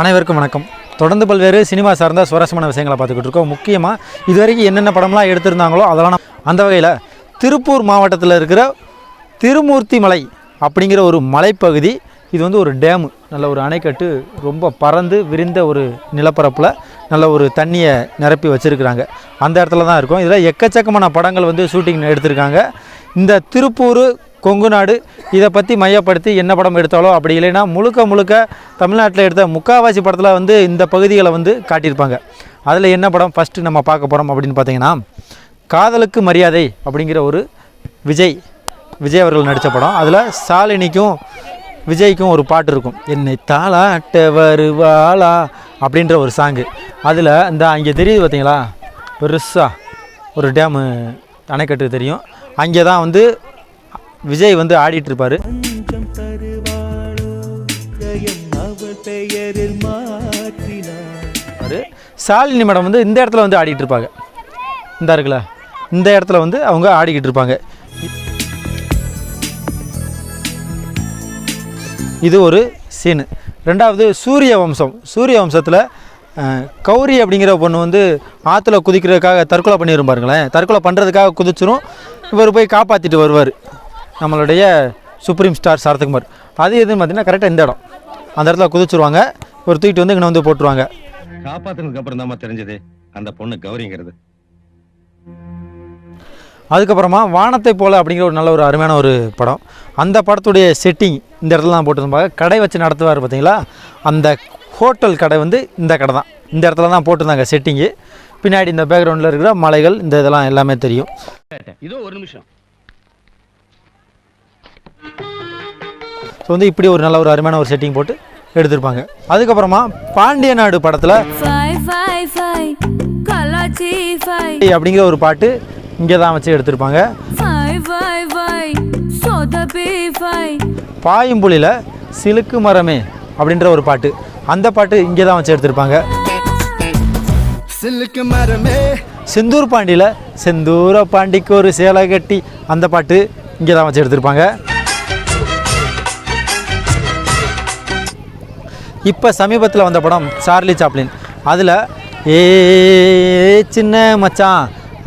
அனைவருக்கும் வணக்கம். தொடர்ந்து பல்வேறு சினிமா சார்ந்த சுவாரஸ்யமான விஷயங்களை பார்த்துக்கிட்டு இருக்கோம். முக்கியமாக இதுவரைக்கும் என்னென்ன படம்லாம் எடுத்திருந்தாங்களோ அதெல்லாம் அந்த வகையில் திருப்பூர் மாவட்டத்தில் இருக்கிற திருமூர்த்தி மலை அப்படிங்கிற ஒரு மலைப்பகுதி இது வந்து ஒரு டேமு. நல்ல ஒரு அணைக்கட்டு ரொம்ப பறந்து விரிந்த ஒரு நிலப்பரப்பில் நல்ல ஒரு தண்ணியை நிரப்பி வச்சுருக்குறாங்க. அந்த இடத்துல தான் இருக்கும். இதில் எக்கச்சக்கமான படங்கள் வந்து ஷூட்டிங் எடுத்திருக்காங்க. இந்த திருப்பூர் கொங்கு நாடு. இதை பற்றி மையப்படுத்தி என்ன படம் எடுத்தாலோ அப்படி இல்லைன்னா முழுக்க முழுக்க தமிழ்நாட்டில் எடுத்த முக்காவாசி படத்தில் வந்து இந்த பகுதிகளை வந்து காட்டியிருப்பாங்க. அதில் என்ன படம் ஃபஸ்ட்டு நம்ம பார்க்க போகிறோம் அப்படின்னு பார்த்தீங்கன்னா காதலுக்கு மரியாதை அப்படிங்கிற ஒரு விஜய் விஜய் அவர்கள் நடித்த படம். அதில் சாலினிக்கும் விஜய்க்கும் ஒரு பாட்டு இருக்கும். என்னை தாளாட்ட வருவாளா? அப்படின்ற ஒரு சாங்கு அதில் இந்த அங்கே தெரியுது பார்த்தீங்களா? பெருசாக ஒரு டேமு அணைக்கட்டு தெரியும். அங்கே தான் வந்து விஜய் வந்து ஆடிட்டு இருப்பாரு. சாலினி மேடம் வந்து இந்த இடத்துல வந்து ஆடிட்டு இருப்பாங்க இந்த இருக்குல்ல இந்த இடத்துல வந்து அவங்க ஆடிக்கிட்டு இருப்பாங்க இது ஒரு சீனு. ரெண்டாவது சூரிய வம்சம். சூரிய வம்சத்தில் கௌரி அப்படிங்கிற பொண்ணு வந்து ஆற்றுல குதிக்கிறதுக்காக தற்கொலை பண்ணிடும் பாருங்களேன். தற்கொலை பண்ணுறதுக்காக குதிச்சிரும். இவர் போய் காப்பாற்றிட்டு வருவார். நம்மளுடைய சுப்ரீம் ஸ்டார் சரத்குமார். அது எதுன்னு பார்த்தீங்கன்னா கரெக்டாக இந்த இடம். அந்த இடத்துல குதிச்சிருவாங்க. ஒரு தூக்கிட்டு வந்து இங்கே வந்து போட்டுருவாங்க. காப்பாத்தினதுக்கு அப்புறம் தான் தெரிஞ்சது. அந்த பொண்ணு கௌரிங்கிறது. அதுக்கப்புறமா வானத்தை போல அப்படிங்கிற ஒரு நல்ல ஒரு அருமையான ஒரு படம். அந்த படத்துடைய செட்டிங் இந்த இடத்துல தான் போட்டிருப்பாங்க கடை வச்சு நடத்துவார் பார்த்தீங்களா? அந்த ஹோட்டல் கடை வந்து இந்த கடை தான். இந்த இடத்துல தான் போட்டிருந்தாங்க செட்டிங்கு பின்னாடி இந்த பேக்ரவுண்டில் இருக்கிற மலைகள் இந்த இதெல்லாம் எல்லாமே தெரியும். இதோ ஒரு நிமிஷம். ஸோ வந்து இப்படி ஒரு நல்ல ஒரு அருமையான ஒரு செட்டிங் போட்டு எடுத்திருப்பாங்க. அதுக்கப்புறமா பாண்டிய நாடு படத்தில் Five, five, five, கலாச்சி five, அப்படிங்கிற ஒரு பாட்டு இங்கே தான் வச்சு எடுத்திருப்பாங்க. Five, five, five, சொதப்பி five. பாயும்புலியில் சிலுக்கு மரமே அப்படின்ற ஒரு பாட்டு. அந்த பாட்டு இங்கே தான் வச்சு எடுத்திருப்பாங்க. சில்லுக்கு மரமே. செந்தூர் பாண்டியில் செந்தூர பாண்டிக்கு ஒரு சேலை கட்டி அந்த பாட்டு இங்கே தான் வச்சு எடுத்திருப்பாங்க. இப்போ சமீபத்தில் வந்த படம் சார்லி சாப்ளின். அதில் ஏ சின்ன மச்சான்.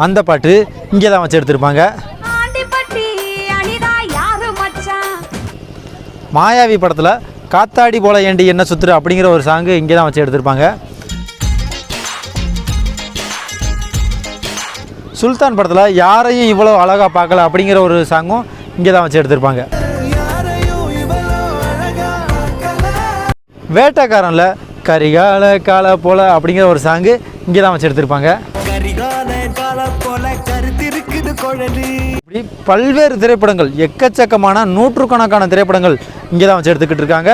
அந்த பாட்டு இங்கே தான் வச்சு எடுத்திருப்பாங்க. மாயாவி படத்தில் காத்தாடி போல ஏண்டி என்ன சுத்துரு அப்படிங்கிற ஒரு சாங்கு இங்கே தான் வச்சு எடுத்திருப்பாங்க. சுல்தான் படத்தில் யாரையும் இவ்வளோ அழகாக பார்க்கல அப்படிங்கிற ஒரு சாங்கும் இங்கே தான் வச்சு எடுத்திருப்பாங்க. வேட்டைக்காரனில் கரிகால கால போல அப்படிங்கிற ஒரு சாங்கு இங்கே தான் வச்சு எடுத்திருப்பாங்க. கரிகால கால போல கருத்திருக்குது குழலி. இப்படி பல்வேறு திரைப்படங்கள் எக்கச்சக்கமான நூற்றுக்கணக்கான திரைப்படங்கள் இங்கே தான் வச்சு எடுத்துக்கிட்டு இருக்காங்க.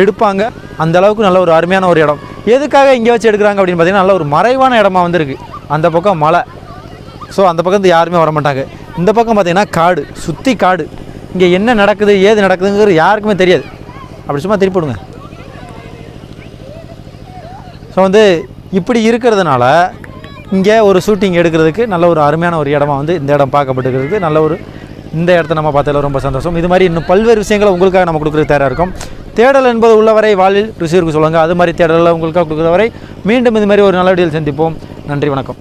எடுப்பாங்க. அந்த அளவுக்கு நல்ல ஒரு அருமையான ஒரு இடம். எதுக்காக இங்கே வச்சு எடுக்கிறாங்க அப்படின்னு பார்த்தீங்கன்னா நல்ல ஒரு மறைவான இடமா வந்திருக்கு. அந்த பக்கம் மலை. ஸோ அந்த பக்கம் யாருமே வர மாட்டாங்க. இந்த பக்கம் பார்த்தீங்கன்னா காடு சுற்றி காடு. இங்கே என்ன நடக்குது ஏது நடக்குதுங்கிறது யாருக்குமே தெரியாது. அப்படி சும்மா திருப்பிடுங்க ஸோ வந்து இப்படி இருக்கிறதுனால இங்கே ஒரு ஷூட்டிங் எடுக்கிறதுக்கு நல்ல ஒரு அருமையான ஒரு இடமா வந்து இந்த இடம் பார்க்கப்பட்டுக்கிறது நல்ல ஒரு இந்த இடத்த நம்ம பார்த்ததுல ரொம்ப சந்தோஷம். இது மாதிரி இன்னும் பல்வேறு விஷயங்களை உங்களுக்காக நம்ம கொடுக்குறது தயாராக இருக்கும். தேடல் என்பது உள்ளவரை வாழ்வில் ருசியிருக்கு சொல்லுங்கள் அது மாதிரி தேடலில் உங்களுக்காக கொடுக்குற வரை மீண்டும் இது மாதிரி ஒரு நல்ல வீடியோவில் சந்திப்போம். நன்றி வணக்கம்.